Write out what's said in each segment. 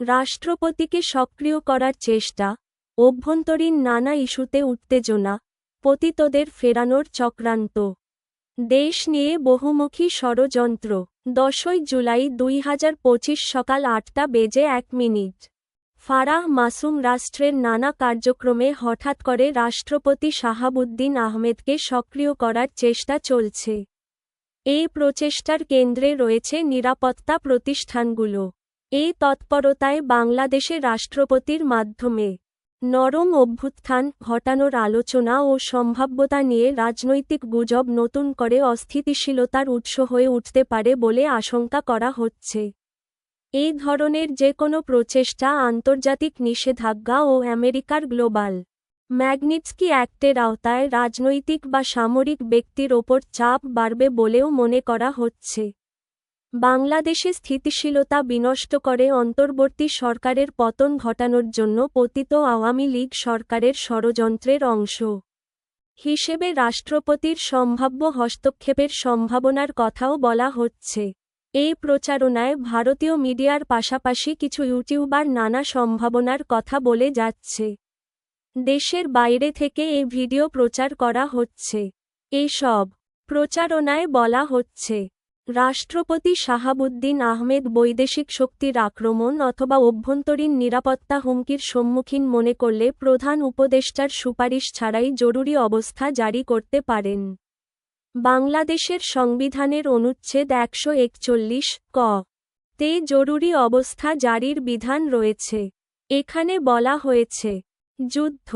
রাষ্ট্রপতিকে সক্রিয় করার চেষ্টা, অভ্যন্তরীণ নানা ইস্যুতে উত্তেজনা, পতিতদের ফেরানোর চক্রান্ত। দেশ নিয়ে বহুমুখী ষড়যন্ত্র। দশই জুলাই দুই হাজার পঁচিশ সকাল আটটা বেজে এক মিনিট। ফারাহ মাসুম রাষ্ট্রের নানা কার্যক্রমে হঠাৎ করে রাষ্ট্রপতি শাহাবুদ্দিন আহমেদকে সক্রিয় করার চেষ্টা চলছে। এই প্রচেষ্টার কেন্দ্রে রয়েছে নিরাপত্তা প্রতিষ্ঠানগুলো। এই তৎপরতায় বাংলাদেশে রাষ্ট্রপতির মাধ্যমে নরম অভ্যুত্থান ঘটানোর আলোচনা ও সম্ভাব্যতা নিয়ে রাজনৈতিক গুজব নতুন করে অস্থিতিশীলতার উৎস হয়ে উঠতে পারে বলে আশঙ্কা করা হচ্ছে। এই ধরনের যে কোনো প্রচেষ্টা আন্তর্জাতিক নিষেধাজ্ঞা ও আমেরিকার গ্লোবাল ম্যাগনিটস্কি অ্যাক্টের আওতায় রাজনৈতিক বা সামরিক ব্যক্তির ওপর চাপ বাড়বে বলেও মনে করা হচ্ছে। বাংলাদেশে স্থিতিশীলতা বিনষ্ট করে অন্তর্বর্তী সরকারের পতন ঘটানোর জন্য পতিত আওয়ামী লীগ সরকারের ষড়যন্ত্রের অংশ। হিসেবে রাষ্ট্রপতির সম্ভাব্য হস্তক্ষেপের সম্ভাবনার কথাও বলা হচ্ছে। এই প্রচারণায় ভারতীয় মিডিয়ার পাশাপাশি কিছু ইউটিউবার নানা সম্ভাবনার কথা বলে যাচ্ছে। দেশের বাইরে থেকে এই ভিডিও প্রচার করা হচ্ছে। এসব প্রচারণায় বলা হচ্ছে রাষ্ট্রপতি শাহাবুদ্দিন আহমেদ বৈদেশিক শক্তির আক্রমণ অথবা অভ্যন্তরীণ নিরাপত্তা হুমকির সম্মুখীন মনে করলে প্রধান উপদেষ্টার সুপারিশ ছাড়াই জরুরি অবস্থা জারি করতে পারেন। বাংলাদেশের সংবিধানের অনুচ্ছেদ একশো একচল্লিশ ক। তে জরুরি অবস্থা জারির বিধান রয়েছে। এখানে বলা হয়েছে, যুদ্ধ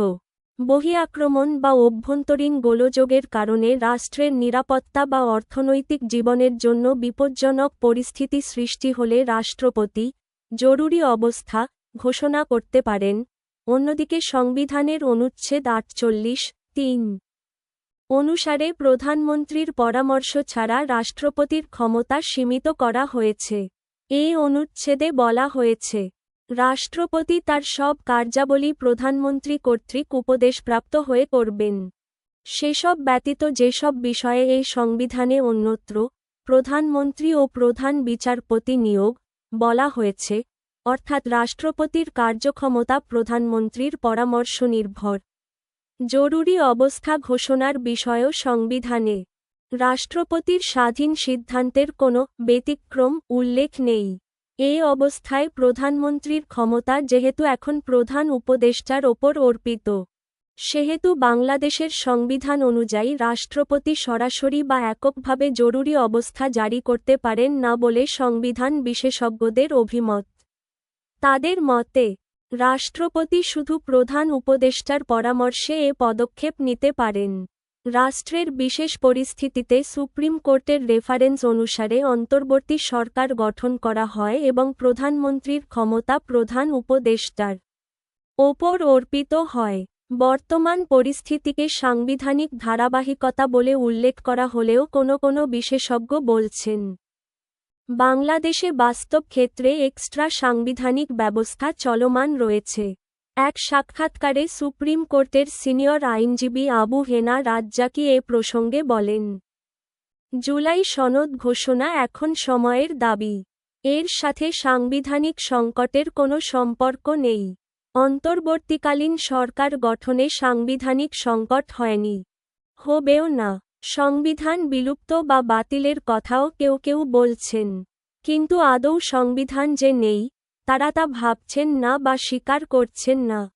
বহিরাক্রমণ বা অভ্যন্তরীণ গোলযোগের কারণে রাষ্ট্রের নিরাপত্তা বা অর্থনৈতিক জীবনের জন্য বিপজ্জনক পরিস্থিতি সৃষ্টি হলে রাষ্ট্রপতি জরুরি অবস্থা ঘোষণা করতে পারেন। অন্যদিকে সংবিধানের অনুচ্ছেদ আটচল্লিশ তিন অনুসারে প্রধানমন্ত্রীর পরামর্শ ছাড়া রাষ্ট্রপতির ক্ষমতা সীমিত করা হয়েছে। এই অনুচ্ছেদে বলা হয়েছে রাষ্ট্রপতি তার সব কার্যাবলী প্রধানমন্ত্রী কর্তৃক উপদেশপ্রাপ্ত হয়ে করবেন সেসব ব্যতীত যেসব বিষয়ে এই সংবিধানে অন্যত্র প্রধানমন্ত্রী ও প্রধান বিচারপতি নিয়োগ বলা হয়েছে, অর্থাৎ রাষ্ট্রপতির কার্যক্ষমতা প্রধানমন্ত্রীর পরামর্শ নির্ভর জরুরি অবস্থা ঘোষণার বিষয়ও সংবিধানে। রাষ্ট্রপতির স্বাধীন সিদ্ধান্তের কোনো ব্যতিক্রম উল্লেখ নেই। এই অবস্থায় প্রধানমন্ত্রীর ক্ষমতা যেহেতু এখন প্রধান উপদেষ্টার ওপর অর্পিত, সেহেতু বাংলাদেশের সংবিধান অনুযায়ী রাষ্ট্রপতি সরাসরি বা এককভাবে জরুরি অবস্থা জারি করতে পারেন না বলে সংবিধান বিশেষজ্ঞদের অভিমত। তাদের মতে, রাষ্ট্রপতি শুধু প্রধান উপদেষ্টার পরামর্শে এ পদক্ষেপ নিতে পারেন। রাষ্ট্রের বিশেষ পরিস্থিতিতে সুপ্রিম কোর্টের রেফারেন্স অনুসারে অন্তর্বর্তী সরকার গঠন করা হয় এবং প্রধানমন্ত্রীর ক্ষমতা প্রধান উপদেষ্টার ওপর অর্পিত হয়। বর্তমান পরিস্থিতিকে সাংবিধানিক ধারাবাহিকতা বলে উল্লেখ করা হলেও কোনো কোনো বিশেষজ্ঞ বলছেন, বাংলাদেশে বাস্তব ক্ষেত্রে এক্সট্রা সাংবিধানিক ব্যবস্থা চলমান রয়েছে। এক সাক্ষাৎকারে সুপ্রিম কোর্টের সিনিয়র আইনজীবী আবু হেনা রাজ্জাকি এ প্রসঙ্গে বলেন, জুলাই সনদ ঘোষণা এখন সময়ের দাবি। এর সাথে সাংবিধানিক সংকটের কোনো সম্পর্ক নেই। অন্তর্বর্তীকালীন সরকার গঠনে সাংবিধানিক সংকট হয়নি। হবেও না। সংবিধান বিলুপ্ত বা বাতিলের কথাও কেউ কেউ বলছেন। কিন্তু আদৌ সংবিধান যে নেই তারা তা ভাবছেন না বা স্বীকার করছেন না।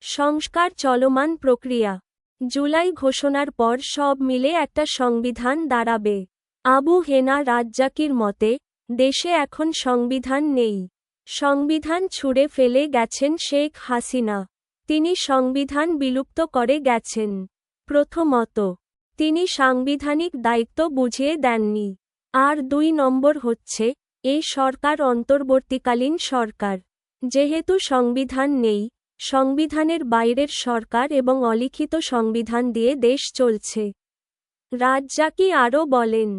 সংস্কার চলমান প্রক্রিয়া। জুলাই ঘোষণার পর সব মিলে একটা সংবিধান দাঁড়াবে। আবু হেনা রাজ্জাকির মতে, দেশে এখন সংবিধান নেই। সংবিধান ছুঁড়ে ফেলে গেছেন শেখ হাসিনা। তিনি সংবিধান বিলুপ্ত করে গেছেন। প্রথমত, তিনি সাংবিধানিক দায়িত্ব বুঝিয়ে দেননি। আর দুই নম্বর হচ্ছে এই সরকার অন্তর্বর্তীকালীন সরকার। যেহেতু সংবিধান নেই, সংবিধানের বাইরের সরকার এবং অলিখিত সংবিধান দিয়ে দেশ চলছে। রাজ্জাকি আরও বলেন,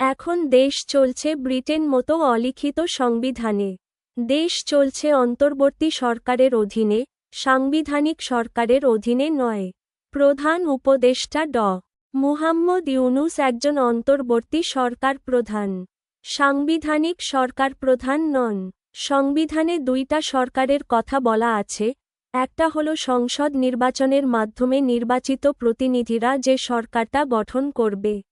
এখন দেশ চলছে ব্রিটেন মতো অলিখিত সংবিধানে। দেশ চলছে অন্তর্বর্তী সরকারের অধীনে, সাংবিধানিক সরকারের অধীনে নয়। প্রধান উপদেষ্টা ড। মুহাম্মদ ইউনুস একজন অন্তর্বর্তী সরকার প্রধান। সাংবিধানিক সরকার প্রধান নন। সংবিধানে দুইটা সরকারের কথা বলা আছে। একটা হল সংসদ নির্বাচনের মাধ্যমে নির্বাচিত প্রতিনিধিরা যে সরকারটা গঠন করবে।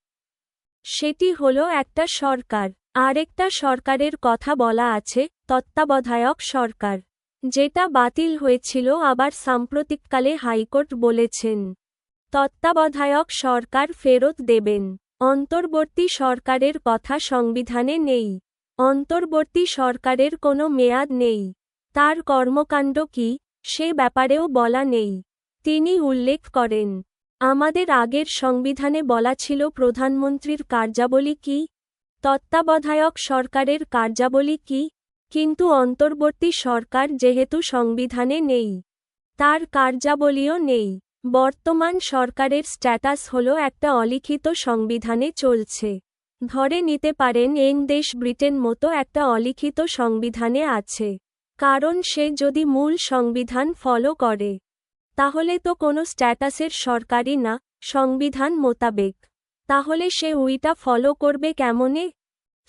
সেটি হল একটা সরকার। আরেকটা সরকারের কথা বলা আছে, তত্ত্বাবধায়ক সরকার। যেটা বাতিল হয়েছিল আবার সাম্প্রতিককালে হাইকোর্ট বলেছেন। তত্ত্বাবধায়ক সরকার ফেরত দেবেন। অন্তর্বর্তী সরকারের কথা সংবিধানে নেই। অন্তর্বর্তী সরকারের কোনো মেয়াদ নেই। তার কর্মকাণ্ড কি, সে ব্যাপারেও বলা নেই। তিনি উল্লেখ করেন, আমাদের আগের সংবিধানে বলা ছিল প্রধানমন্ত্রীর কার্যাবলী কি, তত্ত্বাবধায়ক সরকারের কার্যাবলী কি, কিন্তু অন্তর্বর্তী সরকার যেহেতু সংবিধানে নেই, তার কার্যাবলীও নেই। বর্তমান সরকারের স্ট্যাটাস হল একটা অলিখিত সংবিধানে চলছে। ধরে নিতে পারেন, এন দেশ ব্রিটেন মতো একটা অলিখিত সংবিধানে আছে। কারণ সে যদি মূল সংবিধান ফলো করে, তাহলে তো কোনো স্ট্যাটাসের সরকারি না, সংবিধান মোতাবেক। তাহলে সে উইটা ফলো করবে কেমনে?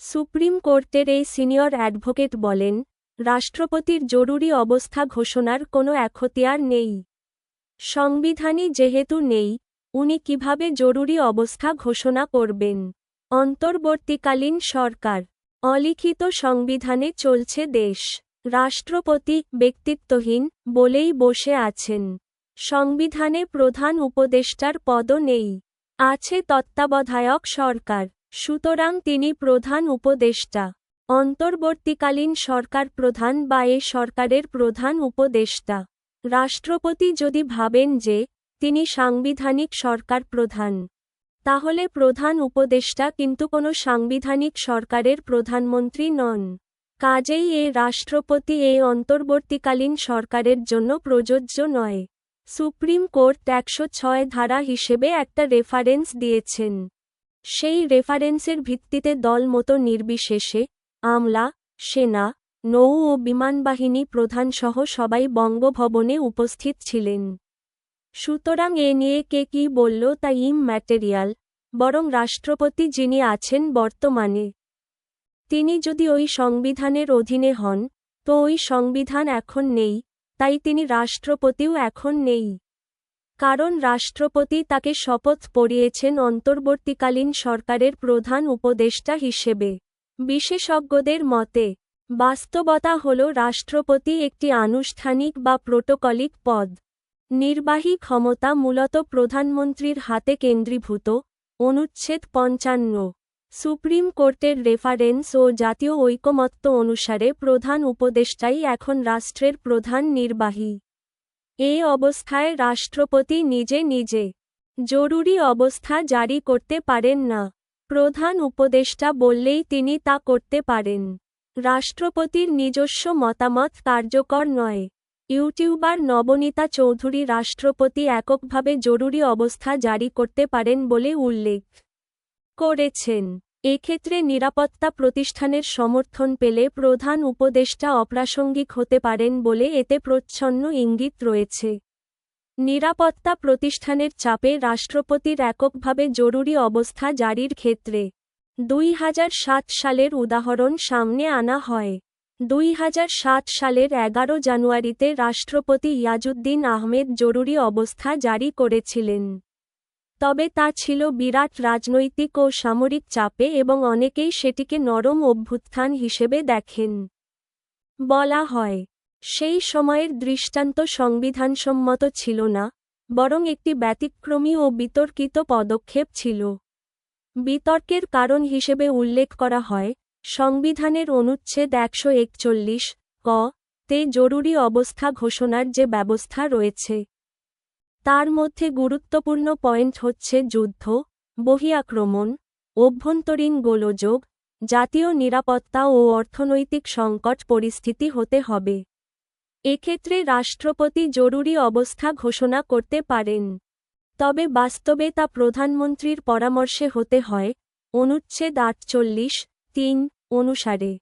সুপ্রিম কোর্টের এই সিনিয়র অ্যাডভোকেট বলেন, রাষ্ট্রপতির জরুরি অবস্থা ঘোষণার কোনো এখতিয়ার নেই। সংবিধানই যেহেতু নেই, উনি কীভাবে জরুরি অবস্থা ঘোষণা করবেন? অন্তর্বর্তীকালীন সরকার। অলিখিত সংবিধানে চলছে দেশ। রাষ্ট্রপতি ব্যক্তিত্বহীন বলেই বসে আছেন। সংবিধানে প্রধান উপদেষ্টার পদও নেই। আছে তত্ত্বাবধায়ক সরকার। সুতরাং তিনি প্রধান উপদেষ্টা। অন্তর্বর্তীকালীন সরকার প্রধান বা এ সরকারের প্রধান উপদেষ্টা। রাষ্ট্রপতি যদি ভাবেন যে, তিনি সাংবিধানিক সরকার প্রধান, তাহলে প্রধান উপদেষ্টা কিন্তু কোনো সাংবিধানিক সরকারের প্রধানমন্ত্রী নন। কাজেই এ রাষ্ট্রপতি এ অন্তর্বর্তীকালীন সরকারের জন্য প্রযোজ্য নয়। সুপ্রিম কোর্ট একশো ছয় ধারা হিসেবে একটা রেফারেন্স দিয়েছেন। সেই রেফারেন্সের ভিত্তিতে দল মতো নির্বিশেষে, আমলা, সেনা নৌ ও বিমানবাহিনী প্রধানসহ সবাই বঙ্গভবনে উপস্থিত ছিলেন। সুতরাং এ নিয়ে কে কি বলল তা ইম ম্যাটেরিয়াল, বরং রাষ্ট্রপতি যিনি আছেন বর্তমানে। তিনি যদি ওই সংবিধানের অধীনে হন, তো ওই সংবিধান এখন নেই, তাই তিনি রাষ্ট্রপতিও এখন নেই। কারণ রাষ্ট্রপতি তাকে শপথ পড়িয়েছেন অন্তর্বর্তীকালীন সরকারের প্রধান উপদেষ্টা হিসেবে। বিশেষজ্ঞদের মতে বাস্তবতা হল রাষ্ট্রপতি একটি আনুষ্ঠানিক বা প্রোটোকলিক পদ। নির্বাহী ক্ষমতা মূলত প্রধানমন্ত্রীর হাতে কেন্দ্রীভূত, অনুচ্ছেদ পঞ্চান্ন। সুপ্রিম কোর্টের রেফারেন্স ও জাতীয় ঐকমত্য অনুসারে প্রধান উপদেষ্টাই এখন রাষ্ট্রের প্রধান নির্বাহী। এ অবস্থায় রাষ্ট্রপতি নিজে নিজে জরুরি অবস্থা জারি করতে পারেন না। প্রধান উপদেষ্টা বললেই তিনি তা করতে পারেন। রাষ্ট্রপতির নিজস্ব মতামত কার্যকর নয়। ইউটিউবার নবনীতা চৌধুরী রাষ্ট্রপতি এককভাবে জরুরি অবস্থা জারি করতে পারেন বলে উল্লেখ করেছেন। এক্ষেত্রে নিরাপত্তা প্রতিষ্ঠানের সমর্থন পেলে প্রধান উপদেষ্টা অপ্রাসঙ্গিক হতে পারেন বলে এতে প্রচ্ছন্ন ইঙ্গিত রয়েছে। নিরাপত্তা প্রতিষ্ঠানের চাপে রাষ্ট্রপতির এককভাবে জরুরি অবস্থা জারির ক্ষেত্রে দুই হাজার সাত সালের উদাহরণ সামনে আনা হয়। দুই হাজার সাত সালের এগারো জানুয়ারিতে রাষ্ট্রপতি ইয়াজুদ্দিন আহমেদ জরুরি অবস্থা জারি করেছিলেন। তবে তা ছিল বিরাট রাজনৈতিক ও সামরিক চাপে এবং অনেকেই সেটিকে নরম অভ্যুত্থান হিসেবে দেখেন। বলা হয়, সেই সময়ের দৃষ্টান্ত সংবিধানসম্মত ছিল না, বরং একটি ব্যতিক্রমী ও বিতর্কিত পদক্ষেপ ছিল। বিতর্কের কারণ হিসেবে উল্লেখ করা হয়, সংবিধানের অনুচ্ছেদ একশো একচল্লিশ, ক, তে জরুরি অবস্থা ঘোষণার যে ব্যবস্থা রয়েছে। তার মধ্যে গুরুত্বপূর্ণ পয়েন্ট হচ্ছে যুদ্ধ বহিয়াক্রমণ অভ্যন্তরীণ গোলযোগ, জাতীয় নিরাপত্তা ও অর্থনৈতিক সংকট পরিস্থিতি হতে হবে। এক্ষেত্রে রাষ্ট্রপতি জরুরি অবস্থা ঘোষণা করতে পারেন। তবে বাস্তবে তা প্রধানমন্ত্রীর পরামর্শে হতে হয়। অনুচ্ছেদ আটচল্লিশ, তিন, অনুসারে।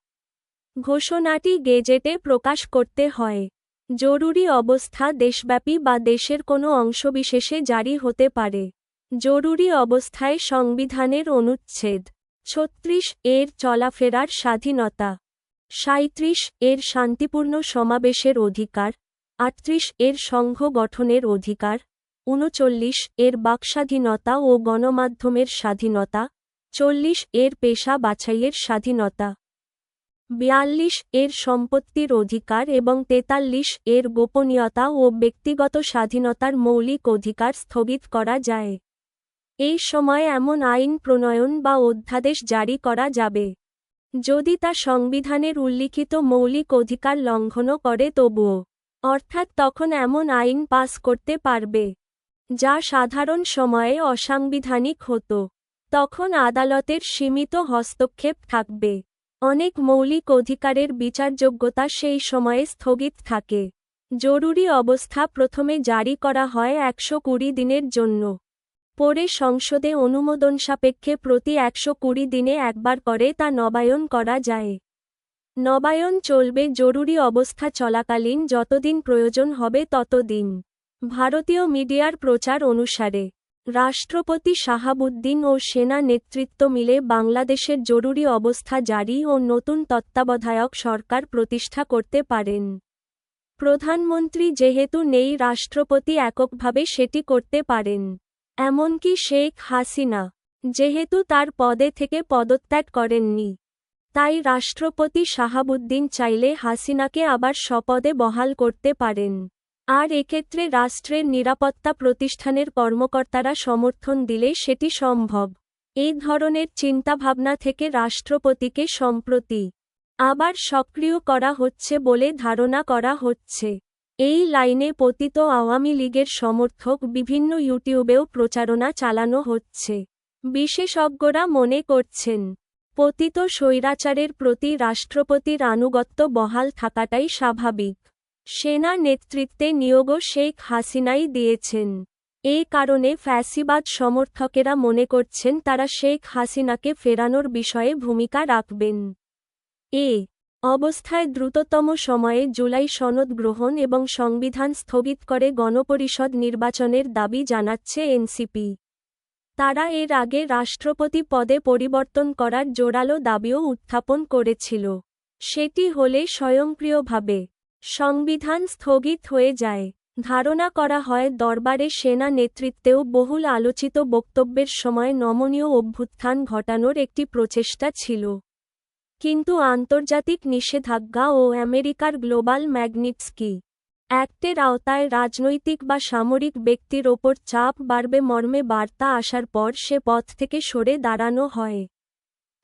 ঘোষণাটি গেজেটে প্রকাশ করতে হয়। জরুরি অবস্থা দেশব্যাপী বা দেশের কোনো অংশবিশেষে জারি হতে পারে। জরুরি অবস্থায় সংবিধানের অনুচ্ছেদ। ছত্রিশ এর চলাফেরার স্বাধীনতা। সাঁত্রিশ এর শান্তিপূর্ণ সমাবেশের অধিকার। আটত্রিশ এর সংঘ গঠনের অধিকার। উনচল্লিশ এর বাকস্বাধীনতা ও গণমাধ্যমের স্বাধীনতা, চল্লিশ এর পেশা বাছাইয়ের স্বাধীনতা, বিয়াল্লিশ এর সম্পত্তির অধিকার এবং তেতাল্লিশ এর গোপনীয়তা ও ব্যক্তিগত স্বাধীনতার মৌলিক অধিকার স্থগিত করা যায়। এই সময় এমন আইন প্রণয়ন বা অধ্যাদেশ জারি করা যাবে। যদি তা সংবিধানের উল্লিখিত মৌলিক অধিকার লঙ্ঘনও করে তবুও, অর্থাৎ তখন এমন আইন পাস করতে পারবে। যা সাধারণ সময়ে অসাংবিধানিক হতো, তখন আদালতের সীমিত হস্তক্ষেপ থাকবে। অনেক মৌলিক অধিকারের বিচারযোগ্যতা সেই সময়ে স্থগিত থাকে। জরুরি অবস্থা প্রথমে জারি করা হয় একশো কুড়ি দিনের জন্য। পরে সংসদে অনুমোদন সাপেক্ষে প্রতি একশো কুড়ি দিনে একবার করে তা নবায়ন করা যায়। নবায়ন চলবে জরুরি অবস্থা চলাকালীন যতদিন প্রয়োজন হবে ততদিন। ভারতীয় মিডিয়ার প্রচার অনুসারে, রাষ্ট্রপতি শাহাবুদ্দিন ও সেনা নেতৃত্ব মিলে বাংলাদেশের জরুরি অবস্থা জারি ও নতুন তত্ত্বাবধায়ক সরকার প্রতিষ্ঠা করতে পারেন। প্রধানমন্ত্রী যেহেতু নেই, রাষ্ট্রপতি এককভাবে সেটি করতে পারেন। এমনকি শেখ হাসিনা যেহেতু তার পদে থেকে পদত্যাগ করেননি, তাই রাষ্ট্রপতি শাহাবুদ্দিন চাইলে হাসিনাকে আবার স্বপদে বহাল করতে পারেন। আর এক্ষেত্রে রাষ্ট্রের নিরাপত্তা প্রতিষ্ঠানের কর্মকর্তারা সমর্থন দিলে সেটি সম্ভব। এই ধরনের চিন্তাভাবনা থেকে রাষ্ট্রপতিকে সম্প্রতি আবার সক্রিয় করা হচ্ছে বলে ধারণা করা হচ্ছে। এই লাইনে পতিত আওয়ামী লীগের সমর্থক বিভিন্ন ইউটিউবেও প্রচারণা চালানো হচ্ছে। বিশেষজ্ঞরা মনে করছেন, পতিত স্বৈরাচারের প্রতি রাষ্ট্রপতির আনুগত্য বহাল থাকাটাই স্বাভাবিক। সেনা নেতৃত্বে নিয়োগও শেখ হাসিনাই দিয়েছেন। এ কারণে ফ্যাসিবাদ সমর্থকেরা মনে করছেন তারা শেখ হাসিনাকে ফেরানোর বিষয়ে ভূমিকা রাখবেন। এ অবস্থায় দ্রুততম সময়ে জুলাই সনদ গ্রহণ এবং সংবিধান স্থগিত করে গণপরিষদ নির্বাচনের দাবি জানাচ্ছে এনসিপি। তারা এর আগে রাষ্ট্রপতি পদে পরিবর্তন করার জোরালো দাবিও উত্থাপন করেছিল। সেটি হলে স্বয়ংক্রিয়ভাবে সংবিধান স্থগিত হয়ে যায়। ধারণা করা হয়, দরবারে সেনা নেতৃত্বেও বহুল আলোচিত বক্তব্যের সময় নমনীয় অভ্যুত্থান ঘটানোর একটি প্রচেষ্টা ছিল। কিন্তু আন্তর্জাতিক নিষেধাজ্ঞা ও আমেরিকার গ্লোবাল ম্যাগনিটস্কি অ্যাক্টের আওতায় রাজনৈতিক বা সামরিক ব্যক্তির ওপর চাপ বাড়বে মর্মে বার্তা আসার পর সে পথ থেকে সরে দাঁড়ানো হয়।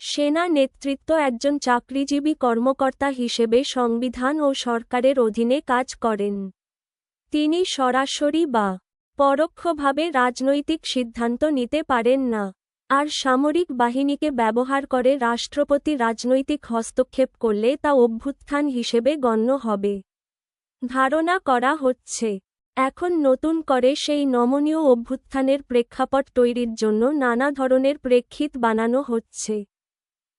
সেনা নেতৃত্ব একজন চাকরিজীবী কর্মকর্তা হিসেবে সংবিধান ও সরকারের অধীনে কাজ করেন। তিনি সরাসরি বা পরোক্ষভাবে রাজনৈতিক সিদ্ধান্ত নিতে পারেন না, আর সামরিক বাহিনীকে ব্যবহার করে রাষ্ট্রপতি রাজনৈতিক হস্তক্ষেপ করলে তা অভ্যুত্থান হিসেবে গণ্য হবে। ধারণা করা হচ্ছে, এখন নতুন করে সেই নমনীয় অভ্যুত্থানের প্রেক্ষাপট তৈরির জন্য নানা ধরনের প্রেক্ষিত বানানো হচ্ছে।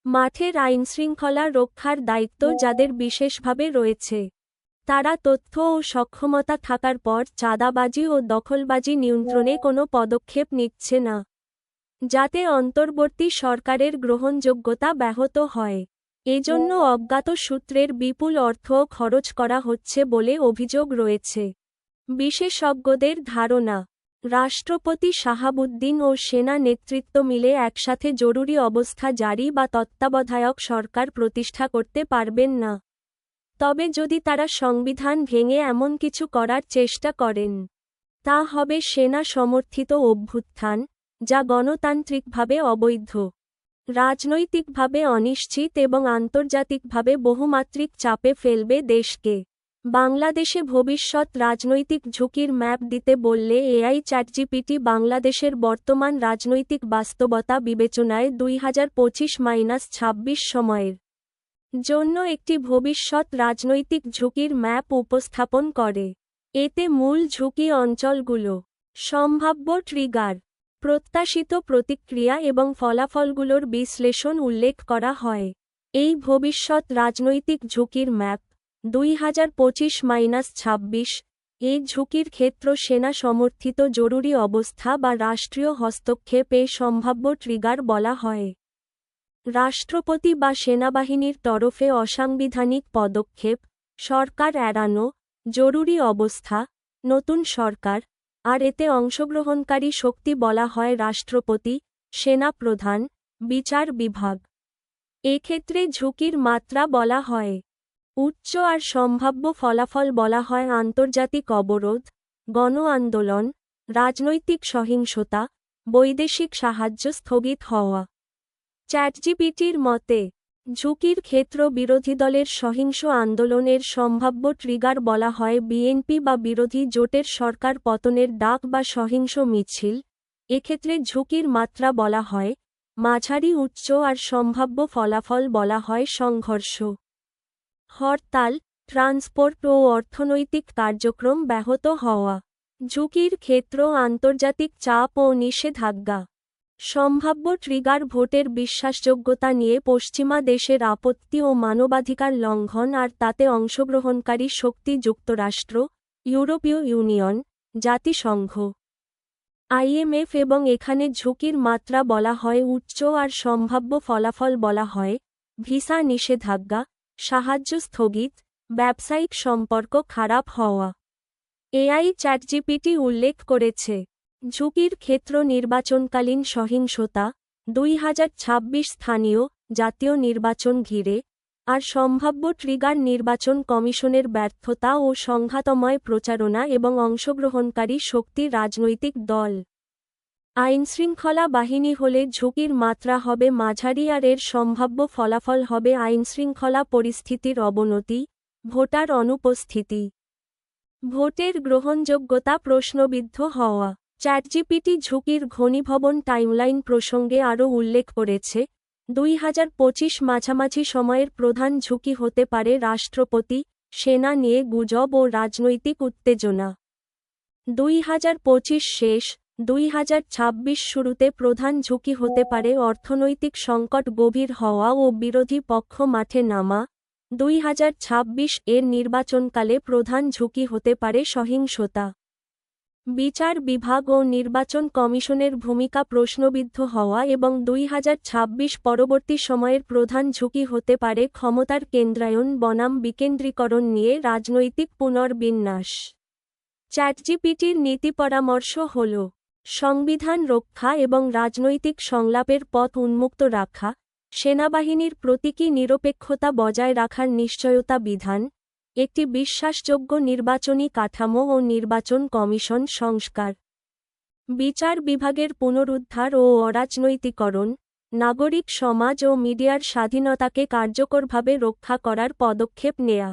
মাঠের আইনশৃঙ্খলা রক্ষার দায়িত্ব যাদের বিশেষভাবে রয়েছে। তারা তথ্য ও সক্ষমতা থাকার পর চাঁদাবাজি ও দখলবাজি নিয়ন্ত্রণে কোনো পদক্ষেপ নিচ্ছে না। যাতে অন্তর্বর্তী সরকারের গ্রহণযোগ্যতা ব্যাহত হয়। এজন্য অজ্ঞাত সূত্রের বিপুল অর্থ খরচ করা হচ্ছে বলে অভিযোগ রয়েছে। বিশেষজ্ঞদের ধারণা রাষ্ট্রপতি শাহাবুদ্দিন ও সেনা নেতৃত্ব মিলে একসাথে জরুরি অবস্থা জারি বা তত্ত্বাবধায়ক সরকার প্রতিষ্ঠা করতে পারবেন না। তবে যদি তারা সংবিধান ভেঙে এমন কিছু করার চেষ্টা করেন, তা হবে সেনা সমর্থিত অভ্যুত্থান, যা গণতান্ত্রিকভাবে অবৈধ, রাজনৈতিকভাবে অনিশ্চিত এবং আন্তর্জাতিকভাবে বহুমাত্রিক চাপে ফেলবে দেশকে। বাংলাদেশে ভবিষ্যৎ রাজনৈতিক ঝুঁকির ম্যাপ দিতে বললে এআই চ্যাটজিপিটি বাংলাদেশের বর্তমান রাজনৈতিক বাস্তবতা বিবেচনায় দুই হাজার পঁচিশ মাইনাস ছাব্বিশ সময়ের জন্য একটি ভবিষ্যৎ রাজনৈতিক ঝুঁকির ম্যাপ উপস্থাপন করে। এতে মূল ঝুঁকি অঞ্চলগুলো, সম্ভাব্য ট্রিগার, প্রত্যাশিত প্রতিক্রিয়া এবং ফলাফলগুলোর বিশ্লেষণ উল্লেখ করা হয়। এই ভবিষ্যৎ রাজনৈতিক ঝুঁকির ম্যাপ দুই হাজার পঁচিশ মাইনাস ছাব্বিশ এই ঝুঁকির ক্ষেত্র সেনা সমর্থিত জরুরি অবস্থা বা রাষ্ট্রীয় হস্তক্ষেপ এ সম্ভাব্য ট্রিগার বলা হয়। রাষ্ট্রপতি বা সেনাবাহিনীর তরফে অসাংবিধানিক পদক্ষেপ, সরকার এড়ানো, জরুরি অবস্থা, নতুন সরকার, আর এতে অংশগ্রহণকারী শক্তি বলা হয় রাষ্ট্রপতি সেনাপ্রধান বিচার বিভাগ। এক্ষেত্রে ঝুঁকির মাত্রা বলা হয়। উচ্চ আর সম্ভাব্য ফলাফল বলা হয় আন্তর্জাতিক অবরোধ, গণ আন্দোলন, রাজনৈতিক সহিংসতা, বৈদেশিক সাহায্য স্থগিত হওয়া। চ্যাটজিপিটির মতে, ঝুঁকির ক্ষেত্র বিরোধী দলের সহিংস আন্দোলনের সম্ভাব্য ট্রিগার বলা হয় বিএনপি বা বিরোধী জোটের সরকার পতনের ডাক বা সহিংস মিছিল। এক্ষেত্রে ঝুঁকির মাত্রা বলা হয়, মাঝারি উচ্চ আর সম্ভাব্য ফলাফল বলা হয় সংঘর্ষ। হরতাল, ট্রান্সপোর্ট ও অর্থনৈতিক কার্যক্রম ব্যাহত হওয়া। ঝুঁকির ক্ষেত্র আন্তর্জাতিক চাপ ও নিষেধাজ্ঞা। সম্ভাব্য ট্রিগার ভোটের বিশ্বাসযোগ্যতা নিয়ে পশ্চিমা দেশের আপত্তি ও মানবাধিকার লঙ্ঘন আর তাতে অংশগ্রহণকারী শক্তি যুক্তরাষ্ট্র, ইউরোপীয় ইউনিয়ন, জাতিসংঘ। আইএমএফ এবং এখানে ঝুঁকির মাত্রা বলা হয় উচ্চ আর সম্ভাব্য ফলাফল বলা হয় ভিসা নিষেধাজ্ঞা। সাহায্য স্থগিত, ব্যবসায়িক সম্পর্ক খারাপ হওয়া। এআই চ্যাটজিপিটি উল্লেখ করেছে, ঝুঁকির ক্ষেত্র নির্বাচনকালীন সহিংসতা, দুই হাজার ছাব্বিশ স্থানীয় জাতীয় নির্বাচন ঘিরে, আর সম্ভাব্য ট্রিগার নির্বাচন কমিশনের ব্যর্থতা ও সংঘাতময় প্রচারণা এবং অংশগ্রহণকারী শক্তি রাজনৈতিক দল। আইনশৃঙ্খলা বাহিনী হলে ঝুঁকির মাত্রা হবে মাঝারি আর এর সম্ভাব্য ফলাফল হবে আইনশৃঙ্খলা পরিস্থিতির অবনতি, ভোটার অনুপস্থিতি। ভোটের গ্রহণযোগ্যতা প্রশ্নবিদ্ধ হওয়া। চ্যাটজিপিটি ঝুঁকির ঘনীভবন টাইমলাইন প্রসঙ্গে আরও উল্লেখ করেছে, দুই হাজার পঁচিশ মাঝামাঝি সময়ের প্রধান ঝুঁকি হতে পারে রাষ্ট্রপতি, সেনা নিয়ে গুজব ও রাজনৈতিক উত্তেজনা। দুই হাজার পঁচিশ শেষ দুই হাজার ছাব্বিশ শুরুতে প্রধান ঝুঁকি হতে পারে অর্থনৈতিক সংকট গভীর হওয়া ও বিরোধী পক্ষ মাঠে নামা। দুই হাজার ছাব্বিশ এর নির্বাচনকালে প্রধান ঝুঁকি হতে পারে সহিংসতা। বিচার বিভাগ ও নির্বাচন কমিশনের ভূমিকা প্রশ্নবিদ্ধ হওয়া এবং দুই হাজার ছাব্বিশ পরবর্তী সময়ের প্রধান ঝুঁকি হতে পারে ক্ষমতার কেন্দ্রায়ন, বনাম বিকেন্দ্রীকরণ নিয়ে রাজনৈতিক পুনর্বিন্যাস। চ্যাটজিপিটির নীতি পরামর্শ হল সংবিধান রক্ষা এবং রাজনৈতিক সংলাপের পথ উন্মুক্ত রাখা, সেনাবাহিনীর প্রতীকী নিরপেক্ষতা বজায় রাখার নিশ্চয়তা বিধান, একটি বিশ্বাসযোগ্য নির্বাচনী কাঠামো ও নির্বাচন কমিশন সংস্কার। বিচার বিভাগের পুনরুদ্ধার ও অরাজনৈতিকরণ, নাগরিক সমাজ ও মিডিয়ার স্বাধীনতাকে কার্যকরভাবে রক্ষা করার পদক্ষেপ নেয়া।